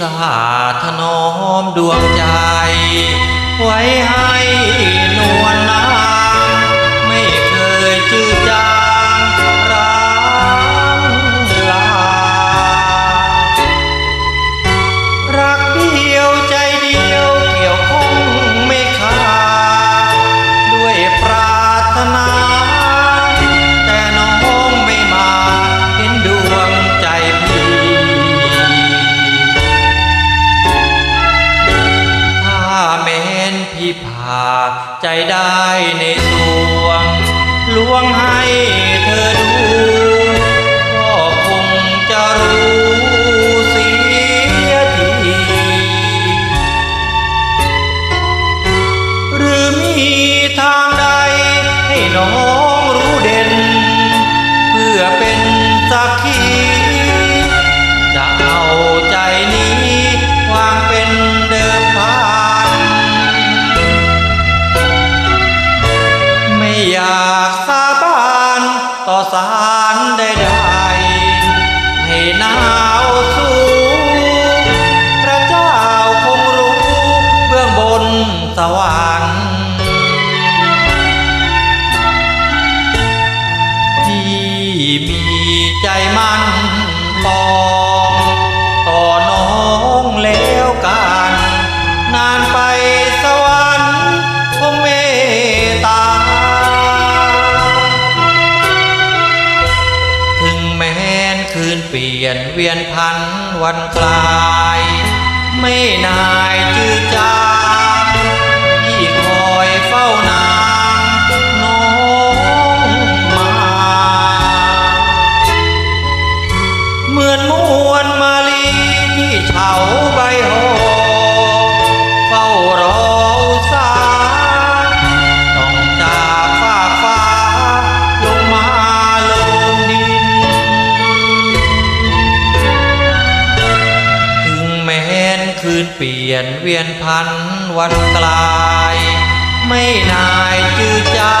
สาถนอมดวงใจ ไว้ให้ ใจได้ในสวงลวงให้เธอดู ปองต่อน้องแล้วกันนานไปสวรรค์คงเมตตา ถึงแม้นคืนเปลี่ยนเวียนพันวันคลาย ไม่นายจืดจา เฉาใบหอเฝ้ารอสาห์ต้องจากฟาฟ้าลงมาลงดิน ถึงแม้นคืนเปลี่ยนเวียนพันวันกลาย ไม่นายจืดจา